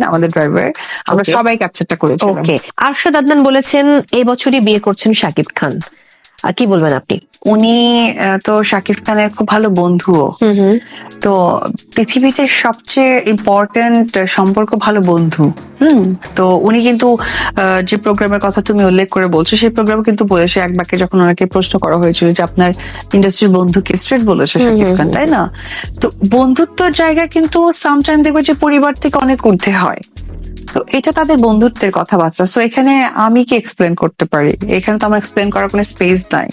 আমাদের ড্রাইভার আমরা সবাই ক্যাপচারটা করেছি ওকে আরশাদ আদনান বলেছেন এই বছরই বিয়ে করছেন শাকিব খান। কি বলবেন আপনি? উনি তো শাকিব খানের খুব ভালো বন্ধুও। তো পৃথিবীতে সবচেয়ে ইম্পর্টেন্ট সম্পর্ক ভালো বন্ধু। হুম? তো উনি কিন্তু যে প্রোগ্রামের কথা তুমি উল্লেখ করে বলছো সেই প্রোগ্রাম কিন্তু বলেছে এক বাক্যে যখন ওনাকে প্রশ্ন করা হয়েছিল যে আপনার ইন্ডাস্ট্রির বন্ধুকে স্ট্রেট বলেছে শাকিব খান তাই না? তো বন্ধুত্বর জায়গা কিন্তু সামটাইম দেখবে যে পরিবার থেকে অনেক ঊর্ধ্বে হয়। তো এটা তাদের বন্ধুত্বের কথাবার্তা। সো এখানে আমি কি এক্সপ্লেন করতে পারি? এখানে তো আমার এক্সপ্লেন করার কোনো স্পেস নাই।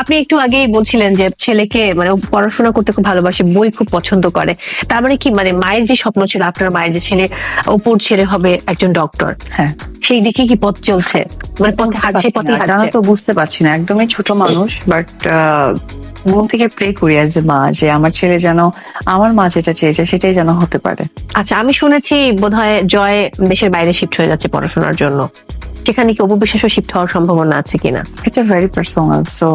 আপনি একটু আগেই বলছিলেন যে ছেলেকে মানে পড়াশোনা করতে খুব ভালোবাসে বই খুব পছন্দ করে। তার মানে কি? মানে মায়ের যে স্বপ্ন ছিল আপনার মায়ের যে ছেলে অপুর ছেলে হবে একজন ডক্টর হ্যাঁ। সেই দিকে কি পথ চলছে? মানে পথে হাঁটছে পথে হাঁটছে। তো বুঝতে পারছি না। একদমই ছোট মানুষ বাট মন থেকে প্রে করি অ্যাজ এ মা যে আমার ছেলে যেন আমার মা যেটা চেয়েছে সেটাই যেন হতে পারে। আচ্ছা আমি শুনেছি বোধহয় জয় দেশের বাইরে শিফট হয়ে যাচ্ছে পড়াশোনার জন্য। সেখানে কি অপবিশ্বাসও শিফট হওয়ার সম্ভাবনা আছে কিনা? এটা ভেরি পার্সোনাল সো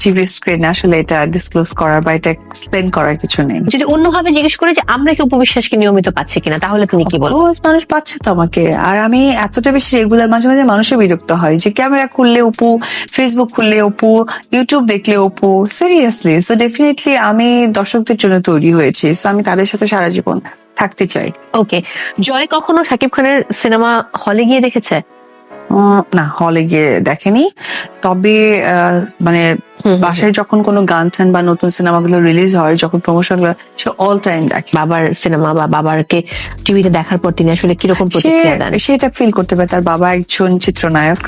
টিভি স্ক্রিনে আসলে এটা ডিসক্লোজ করার বা এটা এক্সপ্লেন করার কিছু নেই। যদি অন্যভাবে জিজ্ঞেস করে যে আমরা কি উপবিশ্বাসকে নিয়মিত পাচ্ছি কিনা তাহলে তুমি কি বলব মানুষ পাচ্ছে তো আমাকে। আর আমি এতটা বেশি রেগুলার মাঝে মাঝে মানুষের বিরক্ত হয় যে ক্যামেরা খুললে অপু ফেসবুক খুললে অপু ইউটিউব দেখলে অপু সিরিয়াসলি সো ডেফিনেটলি আমি দর্শকদের জন্য তৈরি হয়েছি সো আমি তাদের সাথে সারা জীবন থাকতে চাই। ওকে জয় কখনো শাকিব খানের সিনেমা হলে গিয়ে দেখেছে? না হলে গিয়ে দেখেনি। তবে মানে বাসায় যখন কোনো গান টান বা নতুন সিনেমাগুলো রিলিজ হয় যখন প্রমোশন সে অল টাইম দেখে। বাবার সিনেমা বা বাবারকে টিভিতে দেখার পর তিনি আসলে কীরকম প্রতিক্রিয়া দেন? সেটা ফিল করতে পারে। তার বাবা একজন চিত্রনায়ক।